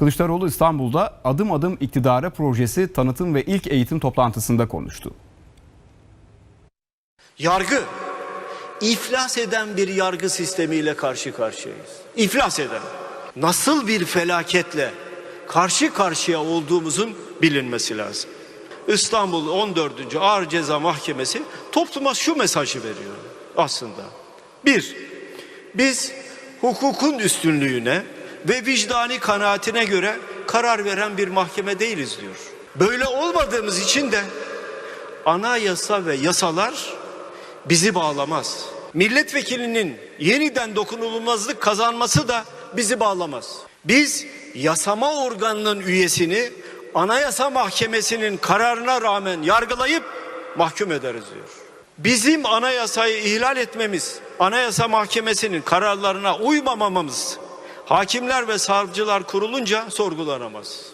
Kılıçdaroğlu İstanbul'da adım adım iktidara projesi tanıtım ve ilk eğitim toplantısında konuştu. Yargı iflas eden bir yargı sistemiyle karşı karşıyayız. İflas eden. Nasıl bir felaketle karşı karşıya olduğumuzun bilinmesi lazım. İstanbul 14. Ağır Ceza Mahkemesi topluma şu mesajı veriyor aslında. Bir, biz hukukun üstünlüğüne ve vicdani kanaatine göre karar veren bir mahkeme değiliz diyor. Böyle olmadığımız için de anayasa ve yasalar bizi bağlamaz. Milletvekilinin yeniden dokunulmazlık kazanması da bizi bağlamaz. Biz yasama organının üyesini Anayasa Mahkemesi'nin kararına rağmen yargılayıp mahkum ederiz diyor. Bizim anayasayı ihlal etmemiz, Anayasa Mahkemesi'nin kararlarına uymamamamız Hakimler ve savcılar kurulunca sorgulanamaz.